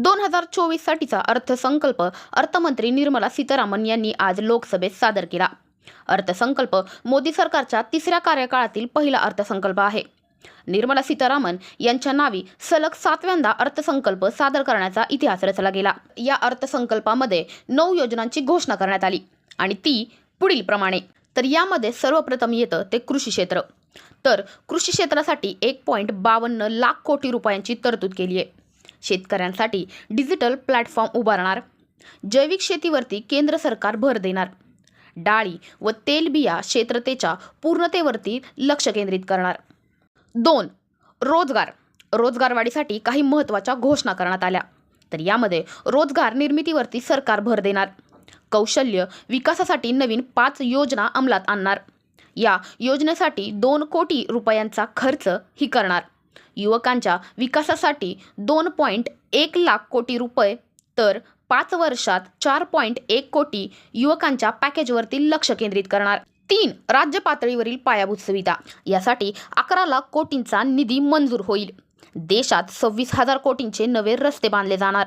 दोन हजार चोवीस साठीचा अर्थसंकल्प अर्थमंत्री निर्मला सीतारामन यांनी आज लोकसभेत सादर केला. अर्थसंकल्प मोदी सरकारच्या तिसऱ्या कार्यकाळातील पहिला अर्थसंकल्प आहे. निर्मला सीतारामन यांच्या नावी सलग सातव्यांदा अर्थसंकल्प सादर करण्याचा इतिहास रचला गेला. या अर्थसंकल्पामध्ये नऊ योजनांची घोषणा करण्यात आली आणि ती पुढील प्रमाणे. तर यामध्ये सर्वप्रथम येतं ते कृषी क्षेत्र. तर कृषी क्षेत्रासाठी एक पॉईंट बावन्न लाख कोटी रुपयांची तरतूद केली आहे शेतकऱ्यांसाठी डिजिटल प्लॅटफॉर्म उभारणार. जैविक शेतीवरती केंद्र सरकार भर देणार. डाळी व तेलबिया क्षेत्रतेच्या पूर्णतेवरती लक्ष केंद्रित करणार. दोन रोजगार. रोजगार वाढीसाठी काही महत्त्वाच्या घोषणा करण्यात आल्या. तर यामध्ये रोजगार निर्मितीवरती सरकार भर देणार. कौशल्य विकासासाठी नवीन पाच योजना अंमलात आणणार. या योजनेसाठी दोन कोटी रुपयांचा खर्च ही करणार. युवकांच्या विकासासाठी दोन पॉईंट एक लाख कोटी रुपये तर पाच वर्षात चार पॉईंट एक कोटी युवकांच्या पॅकेजवरती लक्ष केंद्रित करणार. तीन राज्य पातळीवरील पायाभूत सुविधा. यासाठी अकरा लाख कोटींचा निधी मंजूर होईल. देशात सव्वीस हजार कोटींचे नवे रस्ते बांधले जाणार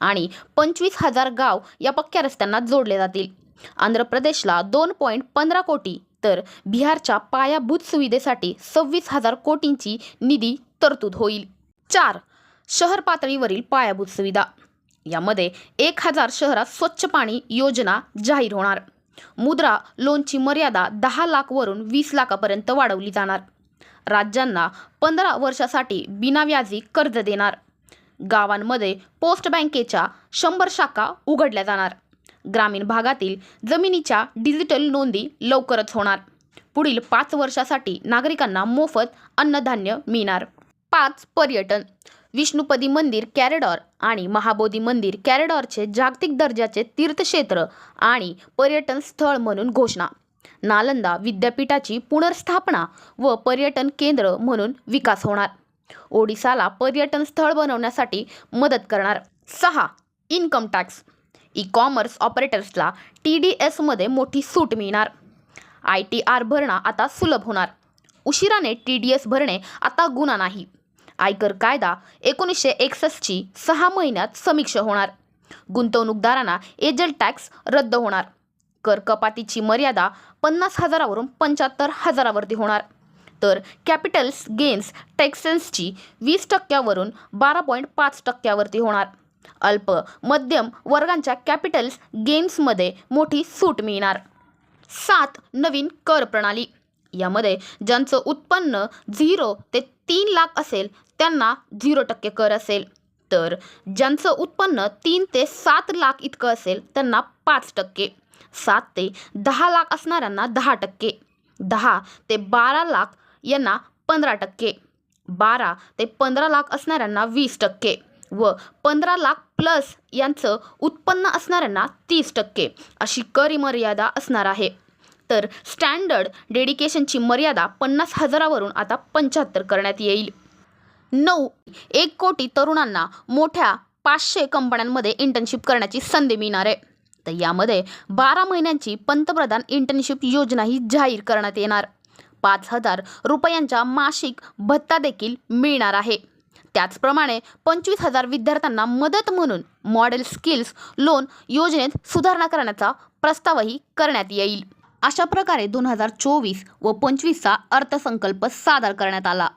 आणि पंचवीस हजार गाव या पक्क्या रस्त्यांना जोडले जातील. आंध्र प्रदेशला दोन पॉईंट पंधरा कोटी तर बिहारच्या पायाभूत सुविधेसाठी सव्वीस हजार कोटींची निधी तरतूद होईल. चार शहर पातळीवरील पायाभूत सुविधा. यामध्ये एक हजार शहरात स्वच्छ पाणी योजना जाहीर होणार. मुद्रा लोनची मर्यादा दहा लाखवरून वीस लाखापर्यंत वाढवली जाणार. राज्यांना पंधरा वर्षासाठी बिनाव्याजी कर्ज देणार. गावांमध्ये पोस्ट बँकेच्या शंभर शाखा उघडल्या जाणार. ग्रामीण भागातील जमिनीच्या डिजिटल नोंदी लवकरच होणार. पुढील पाच वर्षासाठी नागरिकांना मोफत अन्नधान्य मिळणार. पाच पर्यटन. विष्णुपदी मंदिर कॅरेडॉर आणि महाबोधी मंदिर कॅरेडॉरचे जागतिक दर्जाचे तीर्थक्षेत्र आणि पर्यटन स्थळ म्हणून घोषणा. नालंदा विद्यापीठाची पुनर्स्थापना व पर्यटन केंद्र म्हणून विकास होणार. ओडिसाला पर्यटन स्थळ बनवण्यासाठी मदत करणार. सहा. Income tax. ई कॉमर्स ऑपरेटर्सला टी डी एसमध्ये मोठी सूट मिळणार. आय टी आर भरणा आता सुलभ होणार. उशिराने टी डी एस भरणे आता गुन्हा नाही. आयकर कायदा एकोणीसशे एकसष्टची सहा महिन्यात समीक्षा होणार. गुंतवणूकदारांना एजल टॅक्स रद्द होणार. कर कपातीची मर्यादा पन्नास हजारावरून पंच्याहत्तर हजारावरती होणार. तर कॅपिटल्स गेन्स टॅक्सेन्सची वीस टक्क्यावरून बारा पॉईंट पाच टक्क्यावरती होणार. अल्प मध्यम वर्गांच्या कॅपिटल्स गेम्समध्ये मोठी सूट मिळणार. सात नवीन कर प्रणाली. यामध्ये ज्यांचं उत्पन्न झिरो ते तीन लाख असेल त्यांना झिरो टक्के कर असेल. तर ज्यांचं उत्पन्न तीन ते सात लाख इतकं असेल त्यांना पाच टक्के. सात ते दहा लाख असणाऱ्यांना दहा टक्के. दहा ते बारा लाख यांना पंधरा टक्के. बारा ते पंधरा लाख असणाऱ्यांना वीस टक्के. व पंधरा लाख प्लस यांचं उत्पन्न असणाऱ्यांना तीस टक्के अशी कर मर्यादा असणार आहे. तर स्टँडर्ड डेडिकेशनची मर्यादा पन्नास हजारावरून आता पंच्याहत्तर करण्यात येईल. नऊ एक कोटी तरुणांना मोठ्या पाचशे कंपन्यांमध्ये इंटर्नशिप करण्याची संधी मिळणार आहे. तर यामध्ये बारा महिन्यांची पंतप्रधान इंटर्नशिप योजनाही जाहीर करण्यात येणार. पाच हजार रुपयांच्या मासिक भत्ता देखील मिळणार आहे. त्याचप्रमाणे पंचवीस हजार विद्यार्थ्यांना मदत म्हणून मॉडेल स्किल्स लोन योजनेत सुधारणा करण्याचा प्रस्तावही करण्यात येईल. अशा प्रकारे दोन हजार चोवीस व पंचवीसचा अर्थसंकल्प सादर करण्यात आला.